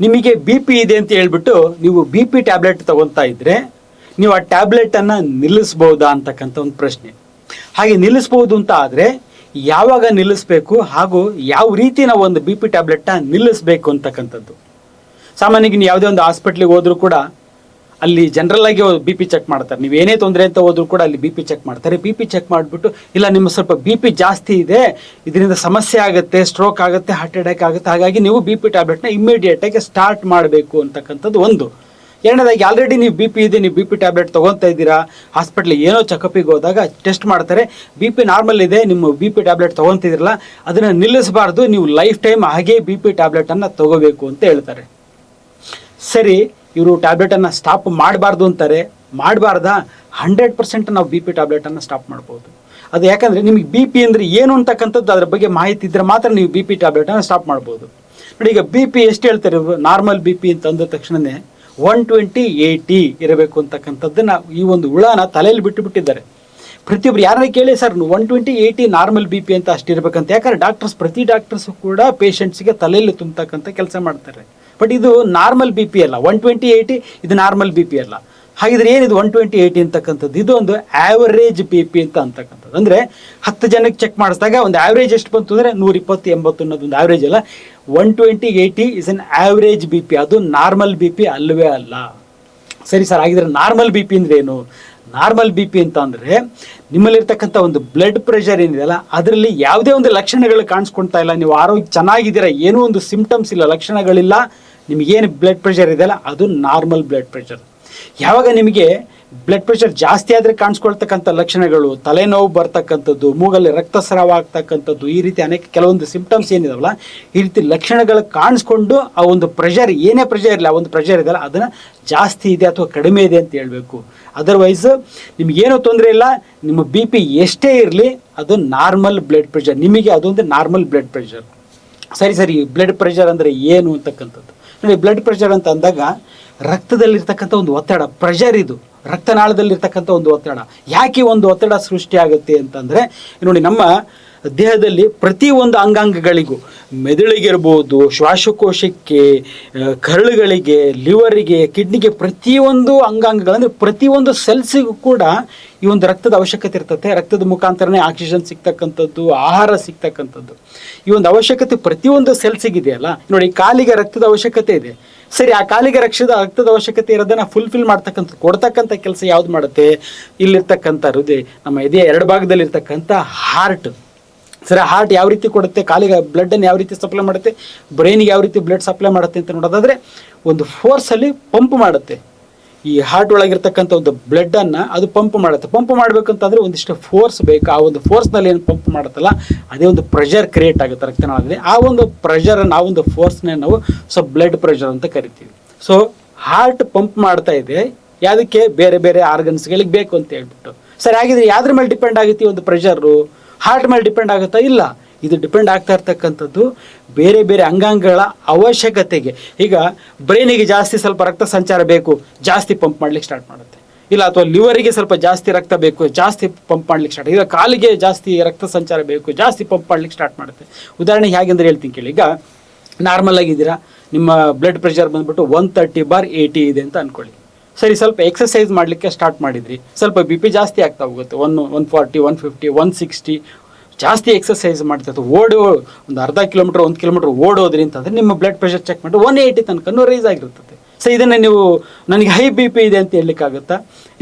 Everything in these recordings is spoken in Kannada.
ನಿಮಗೆ ಬಿ ಪಿ ಇದೆ ಅಂತ ಹೇಳ್ಬಿಟ್ಟು ನೀವು ಬಿ ಪಿ ಟ್ಯಾಬ್ಲೆಟ್ ತಗೊತಾ ಇದ್ರೆ ನೀವು ಆ ಟ್ಯಾಬ್ಲೆಟನ್ನು ನಿಲ್ಲಿಸ್ಬೋದಾ ಅಂತಕ್ಕಂಥ ಒಂದು ಪ್ರಶ್ನೆ. ಹಾಗೆ ನಿಲ್ಲಿಸ್ಬೋದು ಅಂತ ಆದರೆ ಯಾವಾಗ ನಿಲ್ಲಿಸ್ಬೇಕು ಹಾಗೂ ಯಾವ ರೀತಿ ನಾವು ಒಂದು ಬಿ ಪಿ ಟ್ಯಾಬ್ಲೆಟ್ನ ನಿಲ್ಲಿಸ್ಬೇಕು ಅಂತಕ್ಕಂಥದ್ದು. ಸಾಮಾನ್ಯವಾಗಿ ನೀವು ಯಾವುದೇ ಒಂದು ಹಾಸ್ಪಿಟ್ಲಿಗೆ ಹೋದರೂ ಕೂಡ ಅಲ್ಲಿ ಜನರಲ್ ಆಗಿ ಬಿ ಪಿ ಚೆಕ್ ಮಾಡ್ತಾರೆ ನೀವು ಏನೇ ತೊಂದರೆ ಅಂತ ಹೋದ್ರು ಕೂಡ ಅಲ್ಲಿ ಬಿ ಪಿ ಚೆಕ್ ಮಾಡ್ತಾರೆ ಬಿ ಪಿ ಚೆಕ್ ಮಾಡಿಬಿಟ್ಟು ಇಲ್ಲ ನಿಮ್ಮ ಸ್ವಲ್ಪ ಬಿ ಪಿ ಜಾಸ್ತಿ ಇದೆ ಇದರಿಂದ ಸಮಸ್ಯೆ ಆಗುತ್ತೆ ಸ್ಟ್ರೋಕ್ ಆಗುತ್ತೆ ಹಾರ್ಟ್ ಅಟ್ಯಾಕ್ ಆಗುತ್ತೆ ಹಾಗಾಗಿ ನೀವು ಬಿ ಪಿ ಟ್ಯಾಬ್ಲೆಟ್ನ ಇಮ್ಮಿಡಿಯೇಟಾಗಿ ಸ್ಟಾರ್ಟ್ ಮಾಡಬೇಕು ಅಂತಕ್ಕಂಥದ್ದು ಒಂದು ಎರಡನೇದಾಗಿ ಆಲ್ರೆಡಿ ನೀವು ಬಿ ಪಿ ಇದೆ ನೀವು ಬಿ ಪಿ ಟ್ಯಾಬ್ಲೆಟ್ ತೊಗೊತಾ ಇದ್ದೀರಾ ಹಾಸ್ಪಿಟ್ಲಿಗೆ ಏನೋ ಚೆಕಪಿಗೆ ಹೋದಾಗ ಟೆಸ್ಟ್ ಮಾಡ್ತಾರೆ ಬಿ ಪಿ ನಾರ್ಮಲ್ ಇದೆ ನಿಮ್ಮ ಬಿ ಪಿ ಟ್ಯಾಬ್ಲೆಟ್ ತೊಗೊತಿದ್ರಲ್ಲ ಅದನ್ನು ನಿಲ್ಲಿಸಬಾರ್ದು ನೀವು ಲೈಫ್ ಟೈಮ್ ಹಾಗೇ ಬಿ ಪಿ ಟ್ಯಾಬ್ಲೆಟನ್ನು ತಗೋಬೇಕು ಅಂತ ಹೇಳ್ತಾರೆ ಸರಿ ಇವರು ಟ್ಯಾಬ್ಲೆಟನ್ನು ಸ್ಟಾಪ್ ಮಾಡಬಾರ್ದು ಅಂತಾರೆ, ಮಾಡಬಾರ್ದಾ ಹಂಡ್ರೆಡ್ ಪರ್ಸೆಂಟ್ ನಾವು ಬಿ ಪಿ ಟ್ಯಾಬ್ಲೆಟನ್ನು ಸ್ಟಾಪ್ ಮಾಡ್ಬೋದು. ಅದು ಯಾಕಂದರೆ ನಿಮಗೆ ಬಿ ಪಿ ಅಂದರೆ ಏನು ಅಂತಕ್ಕಂಥದ್ದು ಅದರ ಬಗ್ಗೆ ಮಾಹಿತಿ ಇದ್ದರೆ ಮಾತ್ರ ನೀವು ಬಿ ಪಿ ಟ್ಯಾಬ್ಲೆಟನ್ನು ಸ್ಟಾಪ್ ಮಾಡ್ಬೋದು. ನೋಡಿ, ಈಗ ಬಿ ಪಿ ಎಷ್ಟು ಹೇಳ್ತಾರೆ ನಾರ್ಮಲ್ ಬಿ ಪಿ ಅಂತ ಅಂದ ತಕ್ಷಣವೇ ಒನ್ ಟ್ವೆಂಟಿ ಏಯ್ಟಿ ಇರಬೇಕು ಅಂತಕ್ಕಂಥದ್ದನ್ನ ಈ ಒಂದು ಹುಳನ ತಲೆಯಲ್ಲಿ ಬಿಟ್ಟು ಬಿಟ್ಟಿದ್ದಾರೆ ಪ್ರತಿಯೊಬ್ರು ಯಾರನ್ನ ಕೇಳಿ, sir one twenty eighty normal B P ಅಂತ ಅಷ್ಟಿರ್ಬೇಕಂತ ಯಾಕಂದ್ರೆ ಡಾಕ್ಟರ್ಸ್ ಪ್ರತಿ ಡಾಕ್ಟರ್ಸ್ ಕೂಡ ಪೇಷಂಟ್ಸ್ಗೆ ತಲೆಯಲ್ಲಿ ತುಂಬತಕ್ಕಂಥ ಕೆಲಸ ಮಾಡ್ತಾರೆ. ಬಟ್ ಇದು ನಾರ್ಮಲ್ ಬಿ ಪಿ ಅಲ್ಲ. ಒನ್ ಟ್ವೆಂಟಿ ಏಯ್ಟಿ ಇದು ನಾರ್ಮಲ್ ಬಿ ಪಿ ಅಲ್ಲ. ಹಾಗಿದ್ರೆ ಏನಿದು ಒನ್ ಟ್ವೆಂಟಿ ಏಯ್ಟಿ ಅಂತಕ್ಕಂಥದ್ದು? ಇದು ಒಂದು ಬಿ ಪಿ ಅಂತ ಅಂತಕ್ಕಂಥದ್ದು. ಅಂದರೆ ಹತ್ತು ಜನಕ್ಕೆ ಚೆಕ್ ಮಾಡಿಸಿದಾಗ ಒಂದು ಆವರೇಜ್ ಎಷ್ಟು ಬಂತು ಅಂದರೆ ನೂರ ಇಪ್ಪತ್ತು ಎಂಬತ್ತು ಅನ್ನೋದು ಒಂದು ಆವರೇಜ್ ಅಲ್ಲ. One twenty eighty is an average B P ಅದು ನಾರ್ಮಲ್ ಬಿ ಪಿ ಅಲ್ಲವೇ ಅಲ್ಲ. ಸರಿ ಸರ್, ಹಾಗಿದ್ರೆ ನಾರ್ಮಲ್ ಬಿ ಪಿ ಅಂದ್ರೆ ಏನು? ನಾರ್ಮಲ್ ಬಿ ಪಿ ಅಂತ ಅಂದರೆ ನಿಮ್ಮಲ್ಲಿರ್ತಕ್ಕಂಥ ಒಂದು ಬ್ಲಡ್ ಪ್ರೆಷರ್ ಏನಿದೆಯಲ್ಲ ಅದರಲ್ಲಿ ಯಾವುದೇ ಒಂದು ಲಕ್ಷಣಗಳು ಕಾಣಿಸ್ಕೊಳ್ತಾ ಇಲ್ಲ. ನೀವು ಆರೋಗ್ಯ ಚೆನ್ನಾಗಿದ್ದೀರಾ, ಏನೂ ಒಂದು ಸಿಂಪ್ಟಮ್ಸ್ ಇಲ್ಲ, ಲಕ್ಷಣಗಳಿಲ್ಲ. ನಿಮಗೇನು ಬ್ಲಡ್ ಪ್ರೆಷರ್ ಇದೆಯಲ್ಲ, ಅದು ನಾರ್ಮಲ್ ಬ್ಲಡ್ ಪ್ರೆಷರ್ ಯಾವಾಗ ನಿಮಗೆ ಬ್ಲಡ್ ಪ್ರೆಷರ್ ಜಾಸ್ತಿ ಆದರೆ ಕಾಣಿಸ್ಕೊಳ್ತಕ್ಕಂಥ ಲಕ್ಷಣಗಳು, ತಲೆನೋವು ಬರ್ತಕ್ಕಂಥದ್ದು, ಮೂಗಲ್ಲಿ ರಕ್ತಸ್ರಾವ ಆಗ್ತಕ್ಕಂಥದ್ದು ಈ ರೀತಿ ಅನೇಕ ಕೆಲವೊಂದು ಸಿಂಪ್ಟಮ್ಸ್ ಏನಿದಾವಲ್ಲ, ಈ ರೀತಿ ಲಕ್ಷಣಗಳು ಕಾಣಿಸ್ಕೊಂಡು ಆ ಒಂದು ಪ್ರೆಷರ್ ಏನೇ ಪ್ರೆಷರ್ ಇರಲಿ, ಆ ಒಂದು ಪ್ರೆಷರ್ ಇದೆಯಲ್ಲ, ಅದನ್ನು ಜಾಸ್ತಿ ಇದೆ ಅಥವಾ ಕಡಿಮೆ ಇದೆ ಅಂತ ಹೇಳಬೇಕು. ಅದರ್ವೈಸ್ ನಿಮಗೇನೂ ತೊಂದರೆ ಇಲ್ಲ, ನಿಮ್ಮ ಬಿ ಪಿ ಎಷ್ಟೇ ಇರಲಿ, ಅದು ನಾರ್ಮಲ್ ಬ್ಲಡ್ ಪ್ರೆಷರ್ ನಿಮಗೆ ಅದೊಂದು ನಾರ್ಮಲ್ ಬ್ಲಡ್ ಪ್ರೆಷರ್ ಸರಿ ಸರಿ ಬ್ಲಡ್ ಪ್ರೆಷರ್ ಅಂದರೆ ಏನು ಅಂತಕ್ಕಂಥದ್ದು? ನೋಡಿ ಬ್ಲಡ್ ಪ್ರೆಷರ್ ಅಂತ ಅಂದಾಗ ರಕ್ತದಲ್ಲಿರ್ತಕ್ಕಂಥ ಒಂದು ಒತ್ತಡ ಪ್ರೆಷರ್ ಇದು. ರಕ್ತನಾಳದಲ್ಲಿರ್ತಕ್ಕಂಥ ಒಂದು ಒತ್ತಡ. ಯಾಕೆ ಒಂದು ಒತ್ತಡ ಸೃಷ್ಟಿಯಾಗುತ್ತೆ ಅಂತಂದರೆ ನೋಡಿ ನಮ್ಮ ದೇಹದಲ್ಲಿ ಪ್ರತಿ ಒಂದು ಅಂಗಾಂಗಗಳಿಗೂ ಮೆದುಳಿಗಿರ್ಬೋದು, ಶ್ವಾಸಕೋಶಕ್ಕೆ ಕರಳುಗಳಿಗೆ, ಲಿವರಿಗೆ, ಕಿಡ್ನಿಗೆ ಪ್ರತಿಯೊಂದು ಅಂಗಾಂಗಗಳಂದರೆ ಪ್ರತಿಯೊಂದು ಸೆಲ್ಸಿಗೂ ಕೂಡ ಈ ಒಂದು ರಕ್ತದ ಅವಶ್ಯಕತೆ ಇರ್ತದೆ ರಕ್ತದ ಮುಖಾಂತರನೇ ಆಕ್ಸಿಜನ್ ಸಿಗ್ತಕ್ಕಂಥದ್ದು, ಆಹಾರ ಸಿಗ್ತಕ್ಕಂಥದ್ದು. ಈ ಒಂದು ಅವಶ್ಯಕತೆ ಪ್ರತಿಯೊಂದು ಸೆಲ್ಸಿಗಿದೆಯಲ್ಲ? ನೋಡಿ, ಕಾಲಿಗೆ ರಕ್ತದ ಅವಶ್ಯಕತೆ ಇದೆ. ಸರಿ, ಆ ಕಾಲಿಗೆ ರಕ್ಷದ, ರಕ್ತದ ಅವಶ್ಯಕತೆ ಇರೋದನ್ನ ಫುಲ್ಫಿಲ್ ಮಾಡ್ತಕ್ಕಂಥ ಕೊಡ್ತಕ್ಕಂಥ ಕೆಲಸ ಯಾವ್ದು ಮಾಡುತ್ತೆ? ಇಲ್ಲಿರ್ತಕ್ಕಂಥ ಹೃದಯ ನಮ್ಮ ಎದೆಯ ಎರಡು ಭಾಗದಲ್ಲಿರ್ತಕ್ಕಂಥ ಹಾರ್ಟ್ ಸರಿ ಹಾರ್ಟ್ ಯಾವ ರೀತಿ ಕೊಡುತ್ತೆ, ಕಾಲಿಗೆ ಬ್ಲಡ್ಡನ್ನು ಯಾವ ರೀತಿ ಸಪ್ಲೈ ಮಾಡುತ್ತೆ ಬ್ರೈನ್ಗೆ ಯಾವ ರೀತಿ ಬ್ಲಡ್ ಸಪ್ಲೈ ಮಾಡುತ್ತೆ ಅಂತ ನೋಡೋದಾದ್ರೆ, ಒಂದು ಫೋರ್ಸಲ್ಲಿ ಪಂಪ್ ಮಾಡುತ್ತೆ. ಈ ಹಾರ್ಟ್ ಒಳಗಿರ್ತಕ್ಕಂಥ ಒಂದು ಬ್ಲಡ್ಡನ್ನು ಅದು ಪಂಪ್ ಮಾಡುತ್ತೆ. ಪಂಪ್ ಮಾಡಬೇಕಂತಂದರೆ ಒಂದಿಷ್ಟು ಫೋರ್ಸ್ ಬೇಕು. ಆ ಒಂದು ಫೋರ್ಸ್ನಲ್ಲಿ ಏನು ಪಂಪ್ ಮಾಡುತ್ತಲ್ಲ, ಅದೇ ಒಂದು ಪ್ರೆಷರ್ ಕ್ರಿಯೇಟ್ ಆಗುತ್ತೆ ರಕ್ತನಾಳದಲ್ಲಿ ಆ ಒಂದು ಪ್ರೆಷರನ್ನು ಆ ಒಂದು ಫೋರ್ಸ್ನೇ ನಾವು ಸೊ ಬ್ಲಡ್ ಪ್ರೆಷರ್ ಅಂತ ಕರಿತೀವಿ. ಸೊ ಹಾರ್ಟ್ ಪಂಪ್ ಮಾಡ್ತಾ ಇದೆ. ಯಾವುದಕ್ಕೆ? ಬೇರೆ ಬೇರೆ ಆರ್ಗನ್ಸ್ಗಳಿಗೆ ಬೇಕು ಅಂತ ಹೇಳ್ಬಿಟ್ಟು. ಸರಿ, ಹಾಗಿದ್ರೆ ಯಾವ್ದ್ರ ಮೇಲೆ ಡಿಪೆಂಡ್ ಆಗುತ್ತೆ ಒಂದು ಪ್ರೆಷರು ಹಾರ್ಟ್ ಮೇಲೆ ಡಿಪೆಂಡ್ ಆಗುತ್ತಾ? ಇಲ್ಲ. ಇದು ಡಿಪೆಂಡ್ ಆಗ್ತಾ ಇರ್ತಕ್ಕಂಥದ್ದು ಬೇರೆ ಬೇರೆ ಅಂಗಾಂಗಗಳ ಅವಶ್ಯಕತೆಗೆ. ಈಗ ಬ್ರೈನಿಗೆ ಜಾಸ್ತಿ ಸ್ವಲ್ಪ ರಕ್ತ ಸಂಚಾರ ಬೇಕು, ಜಾಸ್ತಿ ಪಂಪ್ ಮಾಡ್ಲಿಕ್ಕೆ ಸ್ಟಾರ್ಟ್ ಮಾಡುತ್ತೆ. ಇಲ್ಲ, ಅಥವಾ ಲಿವರಿಗೆ ಸ್ವಲ್ಪ ಜಾಸ್ತಿ ರಕ್ತ ಬೇಕು, ಜಾಸ್ತಿ ಪಂಪ್ ಮಾಡ್ಲಿಕ್ಕೆ ಸ್ಟಾರ್ಟ್ ಈಗ ಕಾಲಿಗೆ ಜಾಸ್ತಿ ರಕ್ತ ಸಂಚಾರ ಬೇಕು, ಜಾಸ್ತಿ ಪಂಪ್ ಮಾಡ್ಲಿಕ್ಕೆ ಸ್ಟಾರ್ಟ್ ಮಾಡುತ್ತೆ. ಉದಾಹರಣೆಗೆ ಹೇಗೆಂದ್ರೆ ಹೇಳ್ತೀನಿ ಕೇಳಿ. ಈಗ ನಾರ್ಮಲ್ ಆಗಿದ್ದೀರಾ, ನಿಮ್ಮ ಬ್ಲಡ್ ಪ್ರೆಷರ್ ಬಂದ್ಬಿಟ್ಟು ಒನ್ ತರ್ಟಿ ಬಾರ್ ಏಯ್ಟಿ ಇದೆ ಅಂತ ಅನ್ಕೊಳ್ಳಿ. ಸರಿ, ಸ್ವಲ್ಪ ಎಕ್ಸಸೈಸ್ ಮಾಡಲಿಕ್ಕೆ ಸ್ಟಾರ್ಟ್ ಮಾಡಿದ್ರಿ. ಸ್ವಲ್ಪ ಬಿ ಪಿ ಜಾಸ್ತಿ ಆಗ್ತಾ ಹೋಗುತ್ತೆ. One one forty one fifty one sixty ಜಾಸ್ತಿ ಎಕ್ಸಸೈಸ್ ಮಾಡ್ತಾ ಓಡೋ, ಒಂದು ಅರ್ಧ ಕಿಲೋಮೀಟರ್ ಒಂದು ಕಿಲೋಮೀಟರ್ ಓಡೋದ್ರಿ ಅಂತಂದ್ರೆ ನಿಮ್ಮ ಬ್ಲಡ್ ಪ್ರೆಷರ್ ಚೆಕ್ ಮಾಡಿ ಒನ್ ಏಯ್ಟಿ ತನಕ ರೈಸ್ ಆಗಿರ್ತದೆ ಸೊ ಇದನ್ನು ನೀವು, ನನಗೆ ಹೈ ಬಿ ಪಿ ಇದೆ ಅಂತ ಹೇಳಲಿಕ್ಕಾಗುತ್ತಾ?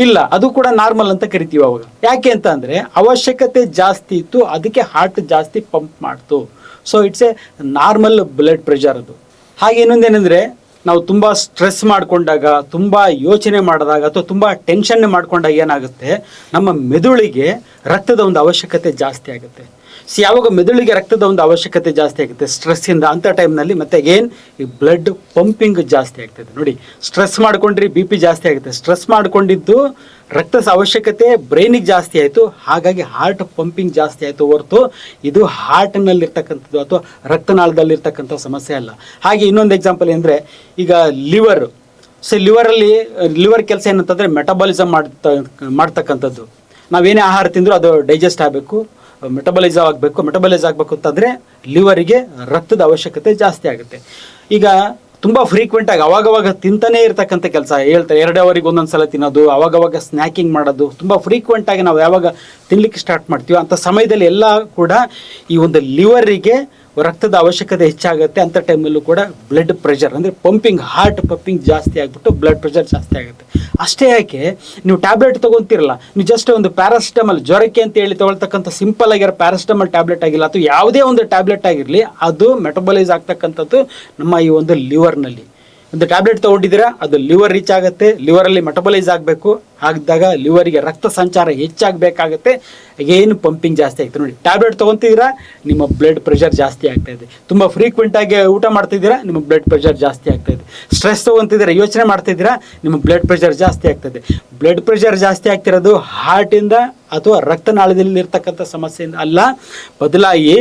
ಇಲ್ಲ, ಅದು ಕೂಡ ನಾರ್ಮಲ್ ಅಂತ ಕರಿತೀವಿ ಅವಾಗ. ಯಾಕೆ ಅಂತ ಅಂದರೆ ಅವಶ್ಯಕತೆ ಜಾಸ್ತಿ ಇತ್ತು, ಅದಕ್ಕೆ ಹಾರ್ಟ್ ಜಾಸ್ತಿ ಪಂಪ್ ಮಾಡ್ತು. So it's a normal blood pressure ಅದು. ಹಾಗೆ ಇನ್ನೊಂದೇನೆಂದರೆ ನಾವು ತುಂಬ ಸ್ಟ್ರೆಸ್ ಮಾಡಿಕೊಂಡಾಗ, ತುಂಬ ಯೋಚನೆ ಮಾಡಿದಾಗ ಅಥವಾ ತುಂಬ ಟೆನ್ಷನ್ ಮಾಡ್ಕೊಂಡಾಗ ಏನಾಗುತ್ತೆ? ನಮ್ಮ ಮೆದುಳಿಗೆ ರಕ್ತದ ಒಂದು ಅವಶ್ಯಕತೆ ಜಾಸ್ತಿ ಆಗುತ್ತೆ. ಸೊ ಯಾವಾಗ ಮೆದುಳಿಗೆ ರಕ್ತದ ಒಂದು ಅವಶ್ಯಕತೆ ಜಾಸ್ತಿ ಆಗುತ್ತೆ ಸ್ಟ್ರೆಸ್ಸಿಂದ ಅಂಥ ಟೈಮ್ನಲ್ಲಿ ಮತ್ತೆ ಏನು ಈ ಬ್ಲಡ್ ಪಂಪಿಂಗ್ ಜಾಸ್ತಿ ಆಗ್ತದೆ. ನೋಡಿ ಸ್ಟ್ರೆಸ್ ಮಾಡ್ಕೊಂಡ್ರಿ ಬಿ ಪಿ ಜಾಸ್ತಿ ಆಗುತ್ತೆ. ಸ್ಟ್ರೆಸ್ ಮಾಡ್ಕೊಂಡಿದ್ದು ರಕ್ತದ ಅವಶ್ಯಕತೆ ಬ್ರೈನಿಗೆ ಜಾಸ್ತಿ ಆಯಿತು, ಹಾಗಾಗಿ ಹಾರ್ಟ್ ಪಂಪಿಂಗ್ ಜಾಸ್ತಿ ಆಯಿತು ಹೊರತು ಇದು ಹಾರ್ಟ್ನಲ್ಲಿರ್ತಕ್ಕಂಥದ್ದು ಅಥವಾ ರಕ್ತನಾಳದಲ್ಲಿರ್ತಕ್ಕಂಥ ಸಮಸ್ಯೆ ಅಲ್ಲ. ಹಾಗೆ ಇನ್ನೊಂದು ಎಕ್ಸಾಂಪಲ್ ಅಂದರೆ ಈಗ ಲಿವರ್ ಸೊ ಲಿವರಲ್ಲಿ ಲಿವರ್ ಕೆಲಸ ಏನಂತಂದರೆ ಮೆಟಬಾಲಿಸಮ್ ಮಾಡ್ತ, ಮಾಡ್ತಕ್ಕಂಥದ್ದು. ನಾವೇನೇ ಆಹಾರ ತಿಂದರೂ ಅದು ಡೈಜೆಸ್ಟ್ ಆಗಬೇಕು. ಮೆಟಬಲೈಸ್ ಆಗಬೇಕು ಮೆಟಬಲೈಸ್ ಆಗಬೇಕು ಅಂತಂದರೆ ಲಿವರಿಗೆ ರಕ್ತದ ಅವಶ್ಯಕತೆ ಜಾಸ್ತಿ ಆಗುತ್ತೆ. ಈಗ ತುಂಬ ಫ್ರೀಕ್ವೆಂಟಾಗಿ ಅವಾಗವಾಗ ತಿಂತಾನೇ ಇರ್ತಕ್ಕಂಥ ಕೆಲಸ. ಹೇಳ್ತಾರೆ, ಎರಡು ಅವರಿಗೆ ಒಂದೊಂದು ಸಲ ತಿನ್ನೋದು, ಅವಾಗವಾಗ ಸ್ನ್ಯಾಕಿಂಗ್ ಮಾಡೋದು. ತುಂಬ ಫ್ರೀಕ್ವೆಂಟಾಗಿ ನಾವು ಯಾವಾಗ ತಿನ್ನಲಿಕ್ಕೆ ಸ್ಟಾರ್ಟ್ ಮಾಡ್ತೀವೋ ಅಂಥ ಸಮಯದಲ್ಲಿ ಎಲ್ಲ ಕೂಡ ಈ ಒಂದು ಲಿವರಿಗೆ ರಕ್ತದ ಅವಶ್ಯಕತೆ ಹೆಚ್ಚಾಗುತ್ತೆ ಅಂಥ ಟೈಮಲ್ಲೂ ಕೂಡ ಬ್ಲಡ್ ಪ್ರೆಷರ್ ಅಂದರೆ ಪಂಪಿಂಗ್ ಹಾರ್ಟ್ ಪಂಪಿಂಗ್ ಜಾಸ್ತಿ ಆಗಿಬಿಟ್ಟು ಬ್ಲಡ್ ಪ್ರೆಷರ್ ಜಾಸ್ತಿ ಆಗುತ್ತೆ. ಅಷ್ಟೇ ಯಾಕೆ, ನೀವು ಟ್ಯಾಬ್ಲೆಟ್ ತೊಗೊತಿರಲ್ಲ, ನೀವು ಜಸ್ಟ್ ಒಂದು ಪ್ಯಾರಾಸಿಟಮಲ್ ಜ್ವರಕ್ಕೆ ಅಂತ ಹೇಳಿ ತೊಗೊಳ್ತಕ್ಕಂಥ ಸಿಂಪಲ್ ಆಗಿರೋ ಪ್ಯಾರಾಸಿಟಮಲ್ ಟ್ಯಾಬ್ಲೆಟ್ ಆಗಿಲ್ಲ ಅಥವಾ ಯಾವುದೇ ಒಂದು ಟ್ಯಾಬ್ಲೆಟ್ ಆಗಿರಲಿ, ಅದು ಮೆಟಬಲೈಸ್ ಆಗ್ತಕ್ಕಂಥದ್ದು ನಮ್ಮ ಈ ಒಂದು ಲಿವರ್ನಲ್ಲಿ ಒಂದು ಟ್ಯಾಬ್ಲೆಟ್ ತಗೊಂಡಿದ್ದೀರಾ, ಅದು ಲಿವರ್ ರೀಚ್ ಆಗುತ್ತೆ ಲಿವರಲ್ಲಿ ಮೆಟಬಲೈಸ್ ಆಗಬೇಕು. ಆಗಿದ್ದಾಗ ಲಿವರಿಗೆ ರಕ್ತ ಸಂಚಾರ ಹೆಚ್ಚಾಗಬೇಕಾಗತ್ತೆ. ಏನು ಪಂಪಿಂಗ್ ಜಾಸ್ತಿ ಆಗ್ತದೆ ನೋಡಿ ಟ್ಯಾಬ್ಲೆಟ್ ತೊಗೊತಿದ್ದೀರಾ, ನಿಮ್ಮ ಬ್ಲಡ್ ಪ್ರೆಷರ್ ಜಾಸ್ತಿ ಆಗ್ತಾ ಇದೆ. ತುಂಬ ಫ್ರೀಕ್ವೆಂಟಾಗಿ ಊಟ ಮಾಡ್ತಿದ್ದೀರಾ, ನಿಮ್ಮ ಬ್ಲಡ್ ಪ್ರೆಷರ್ ಜಾಸ್ತಿ ಆಗ್ತಾ ಇದೆ. ಸ್ಟ್ರೆಸ್ ತೊಗೊತಿದ್ದೀರಾ, ಯೋಚನೆ ಮಾಡ್ತಿದ್ದೀರಾ, ನಿಮ್ಮ ಬ್ಲಡ್ ಪ್ರೆಷರ್ ಜಾಸ್ತಿ ಆಗ್ತದೆ ಬ್ಲಡ್ ಪ್ರೆಷರ್ ಜಾಸ್ತಿ ಆಗ್ತಿರೋದು ಹಾರ್ಟಿಂದ ಅಥವಾ ರಕ್ತನಾಳದಲ್ಲಿ ಇರ್ತಕ್ಕಂಥ ಸಮಸ್ಯೆಯಿಂದ ಅಲ್ಲ, ಬದಲಾಗಿ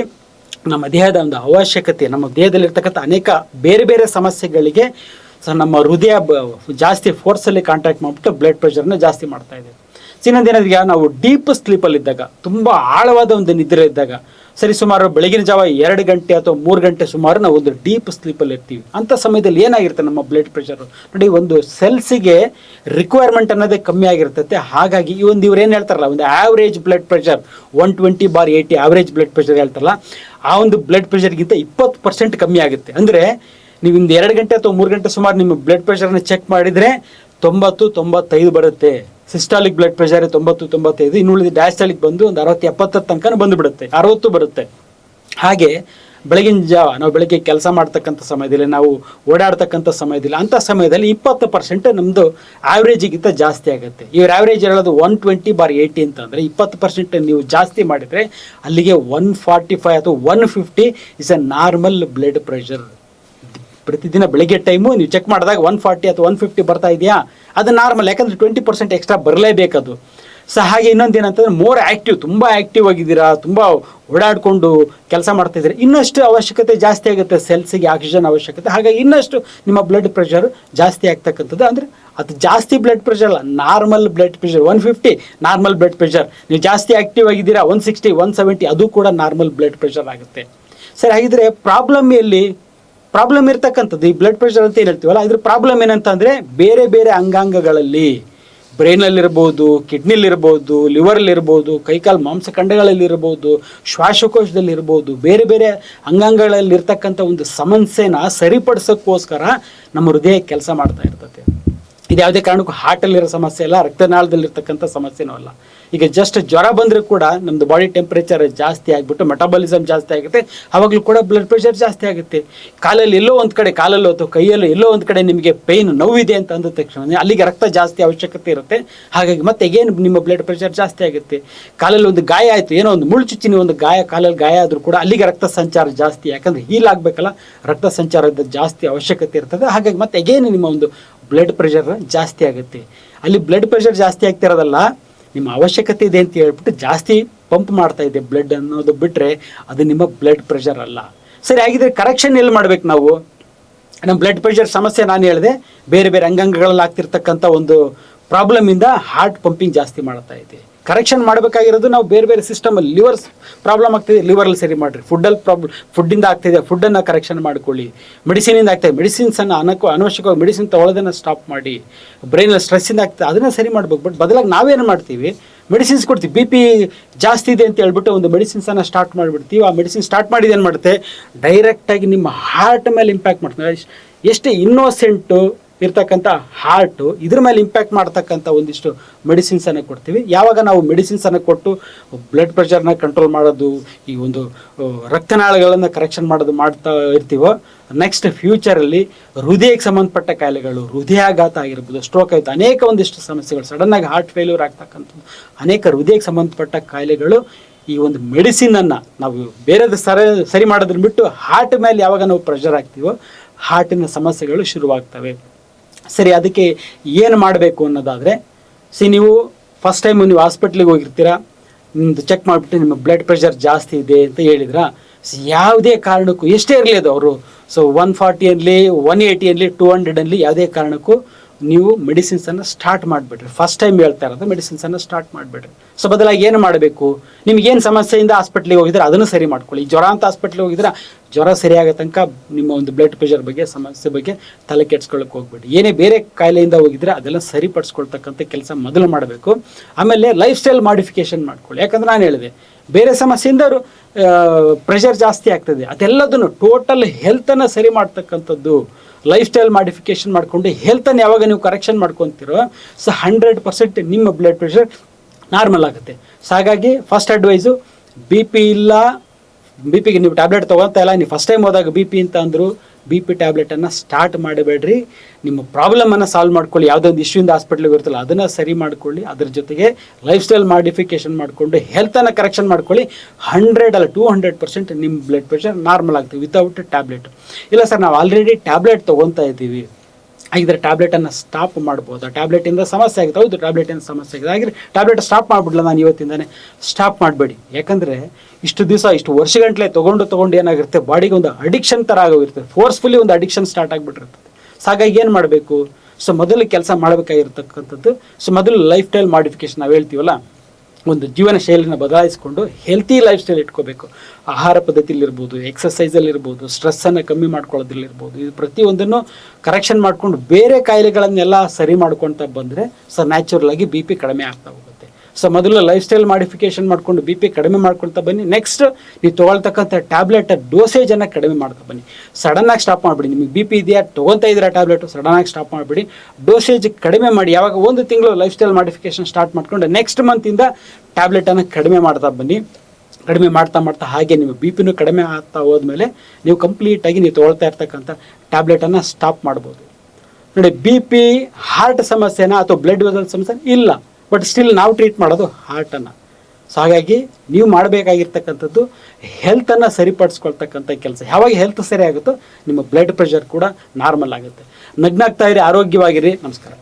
ನಮ್ಮ ದೇಹದ ಒಂದು ಅವಶ್ಯಕತೆ, ನಮ್ಮ ದೇಹದಲ್ಲಿರ್ತಕ್ಕಂಥ ಅನೇಕ ಬೇರೆ ಬೇರೆ ಸಮಸ್ಯೆಗಳಿಗೆ ಸೊ ನಮ್ಮ ಹೃದಯ ಜಾಸ್ತಿ ಫೋರ್ಸಲ್ಲಿ ಕಾಂಟ್ಯಾಕ್ಟ್ ಮಾಡಿಬಿಟ್ಟು ಬ್ಲಡ್ ಪ್ರೆಷರ್ನ ಜಾಸ್ತಿ ಮಾಡ್ತಾ ಇದೆ. ಇನ್ನೊಂದೇನಂದ್ರೆ ನಾವು ಡೀಪ್ ಸ್ಲೀಪಲ್ಲಿದ್ದಾಗ ತುಂಬ ಆಳವಾದ ಒಂದು ನಿದ್ರೆ ಇದ್ದಾಗ ಸರಿ, ಸುಮಾರು ಬೆಳಗಿನ ಜಾವ ಎರಡು ಗಂಟೆ ಅಥವಾ ಮೂರು ಗಂಟೆ ಸುಮಾರು ನಾವು ಒಂದು ಡೀಪ್ ಸ್ಲೀಪಲ್ಲಿ ಇರ್ತೀವಿ. ಅಂಥ ಸಮಯದಲ್ಲಿ ಏನಾಗಿರುತ್ತೆ ನಮ್ಮ ಬ್ಲಡ್ ಪ್ರೆಷರು ನೋಡಿ, ಒಂದು ಸೆಲ್ಸಿಗೆ ರಿಕ್ವೈರ್ಮೆಂಟ್ ಅನ್ನೋದೇ ಕಮ್ಮಿ ಆಗಿರ್ತೈತೆ. ಹಾಗಾಗಿ ಈ ಒಂದು ಇವ್ರು ಏನು ಹೇಳ್ತಾರಲ್ಲ, ಒಂದು average blood pressure one twenty bar eighty average blood pressure ಹೇಳ್ತಾರಲ್ಲ, ಆ ಒಂದು ಬ್ಲಡ್ ಪ್ರೆಷರ್ಗಿಂತ ಇಪ್ಪತ್ತು ಪರ್ಸೆಂಟ್ ಕಮ್ಮಿ ಆಗುತ್ತೆ. ಅಂದರೆ, ನೀವು ಒಂದು ಎರಡು ಗಂಟೆ ಅಥವಾ ಮೂರು ಗಂಟೆ ಸುಮಾರು ನಿಮ್ಮ ಬ್ಲಡ್ ಪ್ರೆಷರ್ನ ಚೆಕ್ ಮಾಡಿದರೆ ತೊಂಬತ್ತು, ತೊಂಬತ್ತೈದು ಬರುತ್ತೆ. ಸಿಸ್ಟಾಲಿಕ್ ಬ್ಲಡ್ ಪ್ರೆಷರ್ ತೊಂಬತ್ತು, ತೊಂಬತ್ತೈದು. ಇನ್ನು ಉಳಿದ ಡ್ಯಾಸ್ಟಾಲಿಕ್ ಬಂದು ಒಂದು ಅರವತ್ತು ಎಪ್ಪತ್ತರ ತನಕ ಬಂದುಬಿಡುತ್ತೆ. ಅರವತ್ತು ಬರುತ್ತೆ. ಹಾಗೆ ಬೆಳಗಿನ ಜಾವ ನಾವು ಬೆಳಗ್ಗೆ ಕೆಲಸ ಮಾಡ್ತಕ್ಕಂಥ ಸಮಯದಲ್ಲಿ, ನಾವು ಓಡಾಡ್ತಕ್ಕಂಥ ಸಮಯದಲ್ಲಿ, ಅಂಥ ಸಮಯದಲ್ಲಿ ಇಪ್ಪತ್ತು ಪರ್ಸೆಂಟ್ ನಮ್ಮದು ಆವ್ರೇಜಿಗಿಂತ ಜಾಸ್ತಿ ಆಗುತ್ತೆ. ಇವ್ರ ಆ್ಯಾವ್ರೇಜ್ ಹೇಳೋದು ಒನ್ ಟ್ವೆಂಟಿ ಬಾರ್ ಏಯ್ಟಿ ಅಂತಂದರೆ ಇಪ್ಪತ್ತು ಪರ್ಸೆಂಟ್ ನೀವು ಜಾಸ್ತಿ ಮಾಡಿದರೆ ಅಲ್ಲಿಗೆ ಒನ್ ಫಾರ್ಟಿ ಫೈವ್ ಅಥವಾ one fifty is a normal blood pressure ಪ್ರತಿದಿನ ಬೆಳಗ್ಗೆ ಟೈಮು ನೀವು ಚೆಕ್ ಮಾಡಿದಾಗ ಒನ್ ಫಾರ್ಟಿ ಅಥವಾ ಒನ್ ಫಿಫ್ಟಿ ಬರ್ತಾ ಇದೆಯಾ? ಅದು ನಾರ್ಮಲ್ ಯಾಕಂದರೆ ಟ್ವೆಂಟಿ ಪರ್ಸೆಂಟ್ ಎಕ್ಸ್ಟ್ರಾ ಬರಲೇಬೇಕದು. ಸೊ ಹಾಗೆ ಇನ್ನೊಂದು ಏನಂತಂದ್ರೆ ಮೋರ್ ಆ್ಯಕ್ಟಿವ್ ತುಂಬ ಆ್ಯಕ್ಟಿವ್ ಆಗಿದ್ದೀರಾ? ತುಂಬ ಓಡಾಡಿಕೊಂಡು ಕೆಲಸ ಮಾಡ್ತಿದ್ದೀರಿ ಇನ್ನಷ್ಟು ಅವಶ್ಯಕತೆ ಜಾಸ್ತಿ ಆಗುತ್ತೆ ಸೆಲ್ಸಿಗೆ ಆಕ್ಸಿಜನ್ ಅವಶ್ಯಕತೆ. ಹಾಗಾಗಿ ಇನ್ನಷ್ಟು ನಿಮ್ಮ ಬ್ಲಡ್ ಪ್ರೆಷರ್ ಜಾಸ್ತಿ ಆಗ್ತಕ್ಕಂಥದ್ದು. ಅಂದರೆ ಅದು ಜಾಸ್ತಿ ಬ್ಲಡ್ ಪ್ರೆಷರ್ ಅಲ್ಲ normal blood pressure one fifty normal blood pressure ನೀವು ಜಾಸ್ತಿ ಆ್ಯಕ್ಟಿವ್ ಆಗಿದ್ದೀರಾ ಒನ್ ಸಿಕ್ಸ್ಟಿ ಒನ್ ಸೆವೆಂಟಿ ಅದು ಕೂಡ ನಾರ್ಮಲ್ ಬ್ಲಡ್ ಪ್ರೆಷರ್ ಆಗುತ್ತೆ. ಸರಿ, ಹಾಗಿದ್ರೆ ಪ್ರಾಬ್ಲಮ್ ಎಲ್ಲಿ? ಪ್ರಾಬ್ಲಮ್ ಇರ್ತಕ್ಕಂಥದ್ದು, ಈ ಬ್ಲಡ್ ಪ್ರೆಷರ್ ಅಂತ ಏನು ಹೇಳ್ತೀವಲ್ಲ ಇದ್ರ ಪ್ರಾಬ್ಲಮ್ ಏನಂತ ಅಂದರೆ ಬೇರೆ ಬೇರೆ ಅಂಗಾಂಗಗಳಲ್ಲಿ ಬ್ರೈನಲ್ಲಿರ್ಬೋದು ಕಿಡ್ನಿಲಿರ್ಬೋದು ಲಿವರ್ಲಿರ್ಬೋದು ಕೈಕಾಲು ಮಾಂಸಖಂಡಗಳಲ್ಲಿರ್ಬೋದು, ಶ್ವಾಸಕೋಶದಲ್ಲಿರ್ಬೋದು, ಬೇರೆ ಬೇರೆ ಅಂಗಾಂಗಗಳಲ್ಲಿರ್ತಕ್ಕಂಥ ಒಂದು ಸಮಸ್ಯೆನ ಸರಿಪಡಿಸೋಕ್ಕೋಸ್ಕರ ನಮ್ಮ ಹೃದಯ ಕೆಲಸ ಮಾಡ್ತಾ ಇರ್ತದೆ. ಇದು ಯಾವುದೇ ಕಾರಣಕ್ಕೂ ಹಾರ್ಟಲ್ಲಿರೋ ಸಮಸ್ಯೆ ಅಲ್ಲ, ರಕ್ತನಾಳದಲ್ಲಿರ್ತಕ್ಕಂಥ ಸಮಸ್ಯೆನೂ ಅಲ್ಲ. ಈಗ ಜಸ್ಟ್ ಜ್ವರ ಬಂದರೂ ಕೂಡ ನಮ್ಮದು ಬಾಡಿ ಟೆಂಪ್ರೇಚರ್ ಜಾಸ್ತಿ ಆಗಿಬಿಟ್ಟು ಮೆಟಾಬಾಲಿಸಮ್ ಜಾಸ್ತಿ ಆಗುತ್ತೆ. ಆವಾಗಲೂ ಕೂಡ ಬ್ಲಡ್ ಪ್ರೆಷರ್ ಜಾಸ್ತಿ ಆಗುತ್ತೆ. ಕಾಲಲ್ಲಿ ಎಲ್ಲೋ ಒಂದು ಕಡೆ, ಕಾಲಲ್ಲೋ ಅಥವಾ ಕೈಯಲ್ಲೋ ಎಲ್ಲೋ ಒಂದು ಕಡೆ ನಿಮಗೆ ಪೇಯ್ನ್ ನೋವಿದೆ ಅಂತ ಅಂದ ತಕ್ಷಣ ಅಲ್ಲಿಗೆ ರಕ್ತ ಜಾಸ್ತಿ ಅವಶ್ಯಕತೆ ಇರುತ್ತೆ. ಹಾಗಾಗಿ ಮತ್ತೆ ಏನು ನಿಮ್ಮ ಬ್ಲಡ್ ಪ್ರೆಷರ್ ಜಾಸ್ತಿ ಆಗುತ್ತೆ. ಕಾಲಲ್ಲಿ ಒಂದು ಗಾಯ ಆಯಿತು, ಏನೋ ಒಂದು ಮುಳ್ಳು ಚುಚ್ಚಿನ ಒಂದು ಗಾಯ, ಕಾಲಲ್ಲಿ ಗಾಯ ಆದರೂ ಕೂಡ ಅಲ್ಲಿಗೆ ರಕ್ತ ಸಂಚಾರ ಜಾಸ್ತಿ. ಯಾಕಂದರೆ ಹೀಲ್ ಆಗಬೇಕಲ್ಲ, ರಕ್ತ ಸಂಚಾರದ ಜಾಸ್ತಿ ಅವಶ್ಯಕತೆ ಇರ್ತದೆ. ಹಾಗಾಗಿ ಮತ್ತೆ ಅಗೇನ್ ನಿಮ್ಮ ಒಂದು ಬ್ಲಡ್ ಪ್ರೆಷರ್ ಜಾಸ್ತಿ ಆಗುತ್ತೆ. ಅಲ್ಲಿ ಬ್ಲಡ್ ಪ್ರೆಷರ್ ಜಾಸ್ತಿ ಆಗ್ತಿರೋದಲ್ಲ ನಿಮ್ಮ ಅವಶ್ಯಕತೆ ಇದೆ ಅಂತ ಹೇಳ್ಬಿಟ್ಟು ಜಾಸ್ತಿ ಪಂಪ್ ಮಾಡ್ತಾ ಇದೆ ಬ್ಲಡ್ ಅನ್ನೋದು ಬಿಟ್ಟರೆ ಅದು ನಿಮ್ಮ ಬ್ಲಡ್ ಪ್ರೆಷರ್ ಅಲ್ಲ. ಸರಿ, ಹಾಗಿದ್ರೆ ಕರೆಕ್ಷನ್ ಎಲ್ಲಿ ಮಾಡ್ಬೇಕು ನಾವು? ನಮ್ಮ ಬ್ಲಡ್ ಪ್ರೆಷರ್ ಸಮಸ್ಯೆ ನಾನು ಹೇಳಿದೆ, ಬೇರೆ ಬೇರೆ ಅಂಗಾಂಗಗಳಲ್ಲಿ ಆಗ್ತಿರ್ತಕ್ಕಂಥ ಒಂದು ಪ್ರಾಬ್ಲಮಿಂದ ಹಾರ್ಟ್ ಪಂಪಿಂಗ್ ಜಾಸ್ತಿ ಮಾಡ್ತಾ ಇದೆ. ಕರೆಕ್ಷನ್ ಮಾಡಬೇಕಾಗಿರೋದು ನಾವು ಬೇರೆ ಬೇರೆ ಸಿಸ್ಟಮಲ್ಲಿ ಲಿವರ್ ಪ್ರಾಬ್ಲಮ್ ಆಗ್ತಿದೆ ಲಿವರಲ್ಲಿ ಸರಿ ಮಾಡಿರಿ. ಫುಡ್ಡಲ್ಲಿ ಪ್ರಾಬ್ಲಮ್ ಫುಡ್ಡಿಂದ ಆಗ್ತಿದೆ ಫುಡ್ಡನ್ನು ಕರೆಕ್ಷನ್ ಮಾಡ್ಕೊಳ್ಳಿ. ಮೆಡಿಸಿನಿಂದ ಆಗ್ತಾಯಿದೆ ಮೆಡಿಸಿನ್ಸನ್ನು ಅನಕ, ಅನವಶ್ಯಕವಾಗಿ ಮೆಡಿಸಿನ್ ತಗೊಳ್ಳೋದನ್ನ ಸ್ಟಾಪ್ ಮಾಡಿ. ಬ್ರೈನಲ್ಲಿ ಸ್ಟ್ರೆಸ್ಸಿಂದ ಆಗ್ತದೆ, ಅದನ್ನು ಸರಿ ಮಾಡ್ಬೇಕು. ಬಟ್ ಬದಲಾಗಿ ನಾವೇನು ಮಾಡ್ತೀವಿ? ಮೆಡಿಸಿನ್ಸ್ ಕೊಡ್ತೀವಿ. ಬಿ ಪಿ ಜಾಸ್ತಿ ಇದೆ ಅಂತ ಹೇಳ್ಬಿಟ್ಟು ಒಂದು ಮೆಡಿಸಿನ್ಸನ್ನು ಸ್ಟಾರ್ಟ್ ಮಾಡಿಬಿಡ್ತೀವಿ. ಆ ಮೆಡಿಸಿನ್ ಸ್ಟಾರ್ಟ್ ಮಾಡಿದ ಏನು ಮಾಡುತ್ತೆ? ಡೈರೆಕ್ಟಾಗಿ ನಿಮ್ಮ ಹಾರ್ಟ್ ಮೇಲೆ ಇಂಪ್ಯಾಕ್ಟ್ ಮಾಡ್ತದೆ. ಎಷ್ಟು ಇನ್ನೋಸೆಂಟು ಇರ್ತಕ್ಕಂಥ ಹಾರ್ಟು ಇದ್ರ ಮೇಲೆ ಇಂಪ್ಯಾಕ್ಟ್ ಮಾಡ್ತಕ್ಕಂಥ ಒಂದಿಷ್ಟು ಮೆಡಿಸಿನ್ಸನ್ನು ಕೊಡ್ತೀವಿ. ಯಾವಾಗ ನಾವು ಮೆಡಿಸಿನ್ಸನ್ನು ಕೊಟ್ಟು ಬ್ಲಡ್ ಪ್ರೆಷರ್ನ ಕಂಟ್ರೋಲ್ ಮಾಡೋದು, ಈ ಒಂದು ರಕ್ತನಾಳಗಳನ್ನು ಕರೆಕ್ಷನ್ ಮಾಡೋದು ಮಾಡ್ತಾ ಇರ್ತೀವೋ ನೆಕ್ಸ್ಟ್ ಫ್ಯೂಚರಲ್ಲಿ ಹೃದಯಕ್ಕೆ ಸಂಬಂಧಪಟ್ಟ ಕಾಯಿಲೆಗಳು, ಹೃದಯಾಘಾತ ಆಗಿರ್ಬೋದು ಸ್ಟ್ರೋಕ್ ಆಯಿತು ಅನೇಕ ಒಂದಿಷ್ಟು ಸಮಸ್ಯೆಗಳು ಸಡನ್ನಾಗಿ ಹಾರ್ಟ್ ಫೇಲ್ಯೂರ್ ಆಗ್ತಕ್ಕಂಥದ್ದು, ಅನೇಕ ಹೃದಯಕ್ಕೆ ಸಂಬಂಧಪಟ್ಟ ಕಾಯಿಲೆಗಳು ಈ ಒಂದು ಮೆಡಿಸಿನನ್ನು ನಾವು ಬೇರೆದು ಸರಿ ಸರಿ ಮಾಡೋದನ್ನ ಬಿಟ್ಟು ಹಾರ್ಟ್ ಮೇಲೆ ಯಾವಾಗ ನಾವು ಪ್ರೆಷರ್ ಆಗ್ತೀವೋ ಹಾರ್ಟಿನ ಸಮಸ್ಯೆಗಳು ಶುರುವಾಗ್ತವೆ. ಸರಿ, ಅದಕ್ಕೆ ಏನು ಮಾಡಬೇಕು ಅನ್ನೋದಾದರೆ ಸಿ ನೀವು ಫಸ್ಟ್ ಟೈಮ್ ನೀವು ಹಾಸ್ಪಿಟ್ಲಿಗೆ ಹೋಗಿರ್ತೀರಾ ನಿಮ್ಮದು ಚೆಕ್ ಮಾಡಿಬಿಟ್ಟು ನಿಮ್ಮ ಬ್ಲಡ್ ಪ್ರೆಷರ್ ಜಾಸ್ತಿ ಇದೆ ಅಂತ ಹೇಳಿದ್ರಾ ಸೊ ಯಾವುದೇ ಕಾರಣಕ್ಕೂ, ಎಷ್ಟೇ ಇರಲಿ ಅದು ಅವರು ಸೊ ಒನ್ ಫಾರ್ಟಿ ಅಲ್ಲಿ ಒನ್ ಏಯ್ಟಿ ಅಲ್ಲಿ ಟೂ ಹಂಡ್ರೆಡ್ ಅನ್ಲಿ, ಯಾವುದೇ ಕಾರಣಕ್ಕೂ ನೀವು ಮೆಡಿಸಿನ್ಸನ್ನು ಸ್ಟಾರ್ಟ್ ಮಾಡಿಬಿಡ್ರಿ. ಫಸ್ಟ್ ಟೈಮ್ ಹೇಳ್ತಾ ಇರೋದು ಮೆಡಿಸಿನ್ಸನ್ನು ಸ್ಟಾರ್ಟ್ ಮಾಡಿಬಿಡ್ರಿ. ಸೊ ಬದಲಾಗಿ ಏನು ಮಾಡಬೇಕು? ನಿಮ್ಗೇನು ಸಮಸ್ಯೆಯಿಂದ ಹಾಸ್ಪಿಟ್ಲಿಗೆ ಹೋಗಿದ್ರೆ ಅದನ್ನು ಸರಿ ಮಾಡ್ಕೊಳ್ಳಿ. ಜ್ವರ ಅಂತ ಹಾಸ್ಪಿಟ್ಲಿಗೆ ಹೋಗಿದ್ರೆ ಜ್ವರ ಸರಿಯಾಗೋ ತನಕ ನಿಮ್ಮ ಒಂದು ಬ್ಲಡ್ ಪ್ರೆಷರ್ ಬಗ್ಗೆ, ಸಮಸ್ಯೆ ಬಗ್ಗೆ ತಲೆ ಕೆಡ್ಸ್ಕೊಳ್ಳೋಕೆ ಹೋಗ್ಬೇಡಿ. ಏನೇ ಬೇರೆ ಕಾಯಿಲೆಯಿಂದ ಹೋಗಿದ್ರೆ ಅದೆಲ್ಲ ಸರಿಪಡಿಸ್ಕೊಳ್ತಕ್ಕಂಥ ಕೆಲಸ ಮೊದಲು ಮಾಡಬೇಕು. ಆಮೇಲೆ ಲೈಫ್ ಸ್ಟೈಲ್ ಮಾಡಿಫಿಕೇಶನ್ ಮಾಡ್ಕೊಳ್ಳಿ. ಯಾಕಂದ್ರೆ ನಾನು ಹೇಳಿದೆ, ಬೇರೆ ಸಮಸ್ಯೆಯಿಂದ ಅವರು ಪ್ರೆಷರ್ ಜಾಸ್ತಿ ಆಗ್ತದೆ. ಅದೆಲ್ಲದನ್ನು ಟೋಟಲ್ ಹೆಲ್ತನ್ನು ಸರಿ ಮಾಡ್ತಕ್ಕಂಥದ್ದು ಲೈಫ್ ಸ್ಟೈಲ್ ಮಾಡಿಫಿಕೇಶನ್ ಮಾಡಿಕೊಂಡು ಹೆಲ್ತನ್ನು ಯಾವಾಗ ನೀವು ಕರೆಕ್ಷನ್ ಮಾಡ್ಕೊತಿರೋ, ಸೊ ಹಂಡ್ರೆಡ್ ಪರ್ಸೆಂಟ್ ನಿಮ್ಮ ಬ್ಲಡ್ ಪ್ರೆಷರ್ ನಾರ್ಮಲ್ ಆಗುತ್ತೆ. ಸೊ ಹಾಗಾಗಿ ಫಸ್ಟ್ ಅಡ್ವೈಸು ಬಿ ಪಿ ಇಲ್ಲ ಬಿ ಪಿಗೆ ನೀವು ಟ್ಯಾಬ್ಲೆಟ್ ತೊಗೊಳ್ತಾ ಇಲ್ಲ, ನೀವು ಫಸ್ಟ್ ಟೈಮ್ ಹೋದಾಗ ಬಿ ಪಿ ಅಂತ ಅಂದರು ಬಿ ಪಿ ಟ್ಯಾಬ್ಲೆಟನ್ನು ಸ್ಟಾರ್ಟ್ ಮಾಡಬೇಡ್ರಿ. ನಿಮ್ಮ ಪ್ರಾಬ್ಲಮನ್ನು ಸಾಲ್ವ್ ಮಾಡ್ಕೊಳ್ಳಿ. ಯಾವುದೊಂದು ಇಶ್ಯೂಯಿಂದ ಹಾಸ್ಪಿಟ್ಲಿಗೆ ಇರುತ್ತಲ್ಲ ಅದನ್ನು ಸರಿ ಮಾಡ್ಕೊಳ್ಳಿ. ಅದ್ರ ಜೊತೆಗೆ ಲೈಫ್ ಸ್ಟೈಲ್ ಮಾಡಿಫಿಕೇಷನ್ ಮಾಡಿಕೊಂಡು ಹೆಲ್ತನ್ನು ಕರೆಕ್ಷನ್ ಮಾಡ್ಕೊಳ್ಳಿ. ಹಂಡ್ರೆಡ್ ಅಲ್ಲ ಟೂ ಹಂಡ್ರೆಡ್ ಪರ್ಸೆಂಟ್ ನಿಮ್ಮ ಬ್ಲಡ್ ಪ್ರೆಷರ್ ನಾರ್ಮಲ್ ಆಗ್ತೀವಿ ವಿತೌಟ್ ಟ್ಯಾಬ್ಲೆಟ್ ಇಲ್ಲ ಸರ್ ನಾವು ಆಲ್ರೆಡಿ ಟ್ಯಾಬ್ಲೆಟ್ ತೊಗೊತಾ ಇದ್ದೀವಿ. ಹಾಗಿದ್ರೆ ಟ್ಯಾಬ್ಲೆಟನ್ನು ಸ್ಟಾಪ್ ಮಾಡ್ಬೋದು. ಟ್ಯಾಬ್ಲೆಟಿಂದ ಸಮಸ್ಯೆ ಆಗುತ್ತೆ. ಹೌದು ಟ್ಯಾಬ್ಲೆಟಿಂದ ಸಮಸ್ಯೆ ಆಗಿದೆ. ಹಾಗಿದ್ರೆ ಟ್ಯಾಬ್ಲೆಟ್ ಸ್ಟಾಪ್ ಮಾಡ್ಬಿಡಲ್ಲ ನಾನು ಇವತ್ತಿಂದಾನೆ? ಸ್ಟಾಪ್ ಮಾಡಬೇಡಿ. ಯಾಕಂದರೆ ಇಷ್ಟು ದಿವಸ, ಇಷ್ಟು ವರ್ಷಗಂಟ್ಲೆ ತೊಗೊಂಡು ತೊಗೊಂಡು ಏನಾಗಿರುತ್ತೆ? ಬಾಡಿಗೆ ಒಂದು ಅಡಿಕ್ಷನ್ ಥರ ಆಗೋಗಿರುತ್ತೆ. ಫೋರ್ಸ್ಫುಲಿ ಒಂದು ಅಡಿಕ್ಷನ್ ಸ್ಟಾರ್ಟ್ ಆಗಿಬಿಟ್ಟಿರ್ತದೆ ಸೊ ಹಾಗಾಗಿ ಏನು ಮಾಡಬೇಕು? ಸೊ, ಮೊದಲು ಕೆಲಸ ಮಾಡಬೇಕಾಗಿರ್ತಕ್ಕಂಥದ್ದು, ಸೊ, ಮೊದಲು ಲೈಫ್ ಸ್ಟೈಲ್ ಮಾಡಿಫಿಕೇಶನ್ ನಾವು ಹೇಳ್ತೀವಲ್ಲ? ಒಂದು ಜೀವನ ಶೈಲಿನ ಬದಲಾಯಿಸಿಕೊಂಡು ಹೆಲ್ತಿ ಲೈಫ್ ಸ್ಟೈಲ್ ಇಟ್ಕೋಬೇಕು. ಆಹಾರ ಪದ್ಧತಿಲಿರ್ಬೋದು ಎಕ್ಸಸೈಸಲ್ಲಿರ್ಬೋದು ಸ್ಟ್ರೆಸ್ಸನ್ನು ಕಮ್ಮಿ ಮಾಡ್ಕೊಳ್ಳೋದ್ರಲ್ಲಿರ್ಬೋದು ಇದು ಪ್ರತಿಯೊಂದನ್ನು ಕರೆಕ್ಷನ್ ಮಾಡಿಕೊಂಡು ಬೇರೆ ಕಾಯಿಲೆಗಳನ್ನೆಲ್ಲ ಸರಿ ಮಾಡ್ಕೊತ ಬಂದರೆ ಸೊ ನ್ಯಾಚುರಲ್ ಆಗಿ ಬಿ ಪಿ ಕಡಿಮೆ ಆಗ್ತಾ ಹೋಗುತ್ತೆ. ಸೊ ಮೊದಲು ಲೈಫ್ ಸ್ಟೈಲ್ ಮಾಡಿಫಿಕೇಶನ್ ಮಾಡ್ಕೊಂಡು ಬಿ ಪಿ ಕಡಿಮೆ ಮಾಡ್ಕೊಳ್ತಾ ಬನ್ನಿ. ನೆಕ್ಸ್ಟ್ ನೀವು ತೊಗೊಳ್ತಕ್ಕಂಥ ಟ್ಯಾಬ್ಲೆಟ್ ಡೋಸೇಜನ್ನು ಕಡಿಮೆ ಮಾಡ್ತಾ ಬನ್ನಿ. ಸಡನ್ನಾಗಿ ಸ್ಟಾಪ್ ಮಾಡಿಬಿಡಿ. ನಿಮಗೆ ಬಿ ಪಿ ಇದೆಯಾ? ತೊಗೊತಾ ಇದ್ದೀರಾ ಟ್ಯಾಬ್ಲೆಟು ಸಡನ್ನಾಗಿ ಸ್ಟಾಪ್ ಮಾಡಿಬಿಡಿ. ಡೋಸೇಜ್ ಕಡಿಮೆ ಮಾಡಿ. ಯಾವಾಗ? ಒಂದು ತಿಂಗಳು ಲೈಫ್ ಸ್ಟೈಲ್ ಮಾಡಿಫಿಕೇಶನ್ ಸ್ಟಾರ್ಟ್ ಮಾಡ್ಕೊಂಡು ನೆಕ್ಸ್ಟ್ ಮಂತಿಂದ ಟ್ಯಾಬ್ಲೆಟನ್ನು ಕಡಿಮೆ ಮಾಡ್ತಾ ಬನ್ನಿ. ಕಡಿಮೆ ಮಾಡ್ತಾ ಮಾಡ್ತಾ ಹಾಗೆ ನಿಮ್ಮ ಬಿ ಪಿನೂ ಕಡಿಮೆ ಆಗ್ತಾ ಹೋದ್ಮೇಲೆ ನೀವು ಕಂಪ್ಲೀಟಾಗಿ ನೀವು ತೊಗೊಳ್ತಾ ಇರ್ತಕ್ಕಂಥ ಟ್ಯಾಬ್ಲೆಟನ್ನು ಸ್ಟಾಪ್ ಮಾಡ್ಬೋದು. ನೋಡಿ ಬಿ ಪಿ ಹಾರ್ಟ್ ಸಮಸ್ಯೆನ ಅಥವಾ ಬ್ಲಡ್ ವೆಸಲ್ ಸಮಸ್ಯೆ ಇಲ್ಲ. ಬಟ್ ಸ್ಟಿಲ್ ನಾವು ಟ್ರೀಟ್ ಮಾಡೋದು ಹಾರ್ಟನ್ನು ಸೊ ಹಾಗಾಗಿ ನೀವು ಮಾಡಬೇಕಾಗಿರ್ತಕ್ಕಂಥದ್ದು ಹೆಲ್ತನ್ನು ಸರಿಪಡಿಸ್ಕೊಳ್ತಕ್ಕಂಥ ಕೆಲಸ. ಯಾವಾಗ ಹೆಲ್ತ್ ಸರಿ ಆಗುತ್ತೋ ನಿಮ್ಮ ಬ್ಲಡ್ ಪ್ರೆಷರ್ ಕೂಡ ನಾರ್ಮಲ್ ಆಗುತ್ತೆ. ನಗ್ನಾಗ್ತಾ ಇರಿ, ಆರೋಗ್ಯವಾಗಿರಿ. ನಮಸ್ಕಾರ.